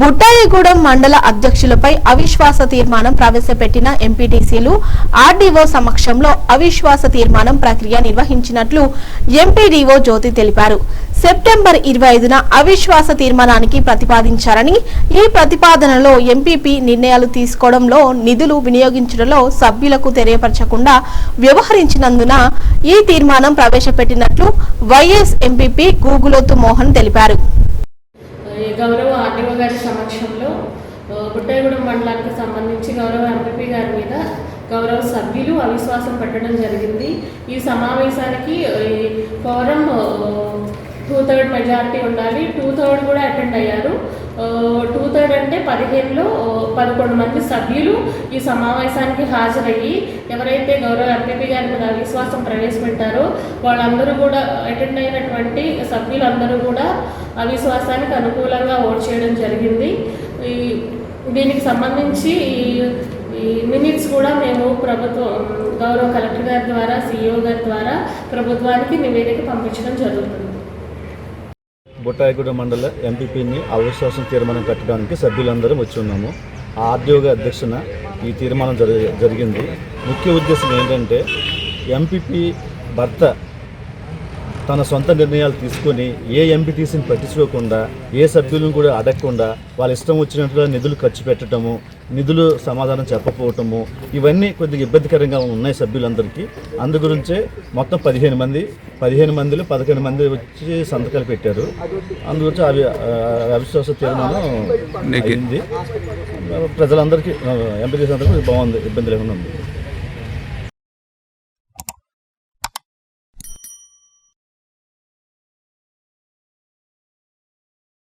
బుట్టాయిగూడెం మండల అధ్యక్షులపై అవిశ్వాస తీర్మానం ప్రవేశపెట్టిన ఎంపీటీసీలు ఆర్డీఓ సమక్షంలో అవిశ్వాస తీర్మానం ప్రక్రియ నిర్వహించినట్లు ఎంపీడీఓ జ్యోతి తెలిపారు. సెప్టెంబర్ ఇరవై ఐదున అవిశ్వాస తీర్మానానికి ప్రతిపాదించారని ఈ ప్రతిపాదనలో ఎంపీపీ నిర్ణయాలు తీసుకోవడంలో నిధులు వినియోగించడంలో సభ్యులకు తెలియపరచకుండా వ్యవహరించినందున ఈ తీర్మానం ప్రవేశపెట్టినట్లు వైఎస్ ఎంపీపీ గూగులోతు మోహన్ తెలిపారు. గారి సమక్షంలో ఆ, మండలానికి సంబంధించి గౌరవ ఎంపీ గారి మీద గౌరవ సభ్యులు అవిశ్వాసం పెట్టడం జరిగింది. ఈ సమావేశానికి ఫోరం టూ థర్డ్ మెజారిటీ ఉండాలి. టూ థర్డ్ కూడా అటెండ్ అయ్యారు. పదిహేనులో పదకొండు మంది సభ్యులు ఈ సమావేశానికి హాజరయ్యి ఎవరైతే గౌరవ ఎంపీపీ గారి మీద అవిశ్వాసం ప్రవేశపెట్టారో వాళ్ళందరూ కూడా అటెండ్ అయినటువంటి సభ్యులందరూ కూడా అవిశ్వాసానికి అనుకూలంగా ఓట్ చేయడం జరిగింది. ఈ దీనికి సంబంధించి ఈ- ఈ మినిట్స్ కూడా మేము ప్రభుత్వం గౌరవ కలెక్టర్ గారి ద్వారా సిఇఓ గారి ద్వారా ప్రభుత్వానికి నివేదిక పంపించడం జరుగుతుంది. బుట్టాయిగూడ మండల ఎంపీపీని అవిశ్వాసం తీర్మానం కట్టడానికి సభ్యులందరం వచ్చి ఉన్నాము. ఆ ఆర్డీఓగా అధ్యక్షన ఈ తీర్మానం జరిగింది. ముఖ్య ఉద్దేశం ఏంటంటే ఎంపీపీ భర్త తన సొంత నిర్ణయాలు తీసుకొని ఏ ఎంపీటీసీని పట్టించుకోకుండా ఏ సభ్యులను కూడా అడగకుండా వాళ్ళ ఇష్టం వచ్చినట్లుగా నిధులు ఖర్చు పెట్టడము నిధులు సమాధానం చెప్పకపోవటము ఇవన్నీ కొద్దిగా ఇబ్బందికరంగా ఉన్నాయి సభ్యులందరికీ. అందు గురించే మొత్తం పదిహేను మంది పదిహేను మందిలో పదిహేను మంది వచ్చి సంతకాలు పెట్టారు. అందు గురించి అవి అవిశ్వాస తీర్మానం అయింది. ప్రజలందరికీ ఎంపీటీసీ అందరికీ బాగుంది ఇబ్బంది లేకుండా ఉంది.